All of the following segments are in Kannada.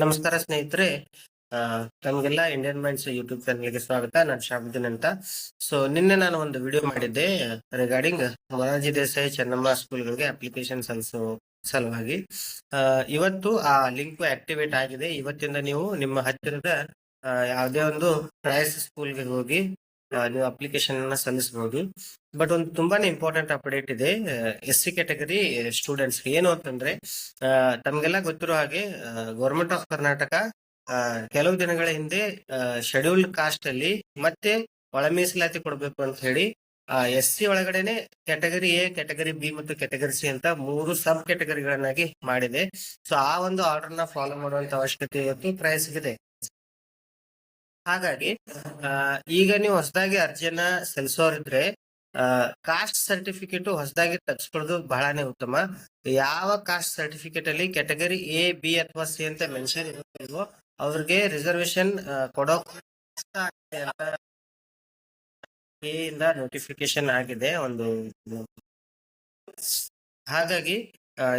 ನಮಸ್ಕಾರ ಸ್ನೇಹಿತರೆ. ತಮಗೆಲ್ಲ ಇಂಡಿಯನ್ ಮೈಂಡ್ಸ್ ಯೂಟ್ಯೂಬ್ ಚಾನಲ್ಗೆ ಸ್ವಾಗತ. ನಾನು ಶಾಬ್ದಿನ್ ಅಂತ. ಸೊ ನಿನ್ನೆ ನಾನು ಒಂದು ವಿಡಿಯೋ ಮಾಡಿದ್ದೆ ರಿಗಾರ್ಡಿಂಗ್ ಮೊರಾರ್ಜಿ ದೇಸಾಯಿ ಚೆನ್ನಮ್ಮ ಸ್ಕೂಲ್ಗಳಿಗೆ ಅಪ್ಲಿಕೇಶನ್ ಸಲ್ಲಿಸೋ ಸಲುವಾಗಿ. ಇವತ್ತು ಆ ಲಿಂಕ್ ಆಕ್ಟಿವೇಟ್ ಆಗಿದೆ. ಇವತ್ತಿಂದ ನೀವು ನಿಮ್ಮ ಹತ್ತಿರದ ಯಾವುದೇ ಒಂದು ಪ್ರೈಸ್ ಸ್ಕೂಲ್ಗೆ ಹೋಗಿ ನೀವು ಅಪ್ಲಿಕೇಶನ್ ಅನ್ನ ಸಲ್ಲಿಸಬಹುದು ಬಟ್ ಒಂದು ತುಂಬಾನೇ ಇಂಪಾರ್ಟೆಂಟ್ ಅಪ್ಡೇಟ್ ಇದೆ. ಎಸ್ ಸಿ ಕ್ಯಾಟಗರಿ ಸ್ಟೂಡೆಂಟ್ಸ್ ಏನು ಅಂತಂದ್ರೆ ತಮ್ಗೆಲ್ಲ ಗೊತ್ತಿರೋ ಹಾಗೆ ಗೌರ್ಮೆಂಟ್ ಆಫ್ ಕರ್ನಾಟಕ ಕೆಲವು ದಿನಗಳ ಹಿಂದೆ ಶೆಡ್ಯೂಲ್ಡ್ ಕಾಸ್ಟ್ ಅಲ್ಲಿ ಮತ್ತೆ ಒಳ ಮೀಸಲಾತಿ ಕೊಡಬೇಕು ಅಂತ ಹೇಳಿ ಎಸ್ ಸಿ ಒಳಗಡೆನೆ ಕ್ಯಾಟಗರಿ ಎ ಕ್ಯಾಟಗರಿ ಬಿ ಮತ್ತು ಕ್ಯಾಟಗರಿ ಸಿ ಅಂತ ಮೂರು ಸಬ್ ಕ್ಯಾಟಗರಿಗಳನ್ನಾಗಿ ಮಾಡಿದೆ. ಸೊ ಆ ಒಂದು ಆರ್ಡರ್ನ ಫಾಲೋ ಮಾಡುವಂತ ಅವಶ್ಯಕತೆ ಇವತ್ತು ಪ್ರಯತ್ನಿಸಿದೆ ಹಾಗಾಗಿ ಈಗ ನೀವು ಹೊಸದಾಗಿ ಅರ್ಜಿಯನ್ನ ಸಲ್ಲಿಸೋರಿದ್ರೆ ಕಾಸ್ಟ್ ಸರ್ಟಿಫಿಕೇಟ್ ಹೊಸದಾಗಿ ತಗ್ಸ್ಕೊಳ್ಳೋದು ಬಹಳನೇ ಉತ್ತಮ. ಯಾವ ಕಾಸ್ಟ್ ಸರ್ಟಿಫಿಕೇಟ್ ಅಲ್ಲಿ ಕ್ಯಾಟಗರಿ ಎ ಬಿ ಅಥವಾ ಸಿ ಅಂತ ಮೆನ್ಷನ್ ಇರುತ್ತೋ ಅವ್ರಿಗೆ ರಿಸರ್ವೇಶನ್ ಕೊಡೋ ಇಂದ ನೋಟಿಫಿಕೇಶನ್ ಆಗಿದೆ ಒಂದು ಹಾಗಾಗಿ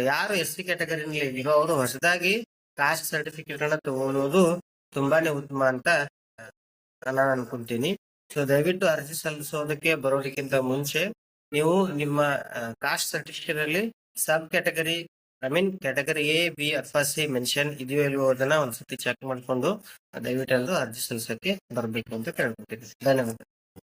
ಯಾರು ಎಸ್ ಸಿ ಕ್ಯಾಟಗರಿನಲ್ಲಿ ಇರೋ ಅವರು ಹೊಸದಾಗಿ ಕಾಸ್ಟ್ ಸರ್ಟಿಫಿಕೇಟ್ ಅನ್ನ ತಗೊಳ್ಳೋದು ತುಂಬಾನೇ ಉತ್ತಮ ಅಂತ ನಾನು ಅನ್ಕೊಂತೀನಿ ಸೊ ದಯವಿಟ್ಟು ಅರ್ಜಿ ಸಲ್ಲಿಸೋದಕ್ಕೆ ಬರೋದಕ್ಕಿಂತ ಮುಂಚೆ ನೀವು ನಿಮ್ಮ ಕಾಸ್ಟ್ ಸರ್ಟಿಫಿಕೇಟ್ ಅಲ್ಲಿ sub category I mean category A B ಅಥವಾ ಸಿ ಮೆನ್ಷನ್ ಇದೆಯೋ ಇಲ್ವೋ ಅದನ್ನ ಒಂದ್ಸತಿ ಚೆಕ್ ಮಾಡ್ಕೊಂಡು ದಯವಿಟ್ಟು ಅರ್ಜಿ ಸಲ್ಲಿಸೋಕೆ ಬರಬೇಕು ಅಂತ ಕೇಳ್ಕೊತೀನಿ ಧನ್ಯವಾದ.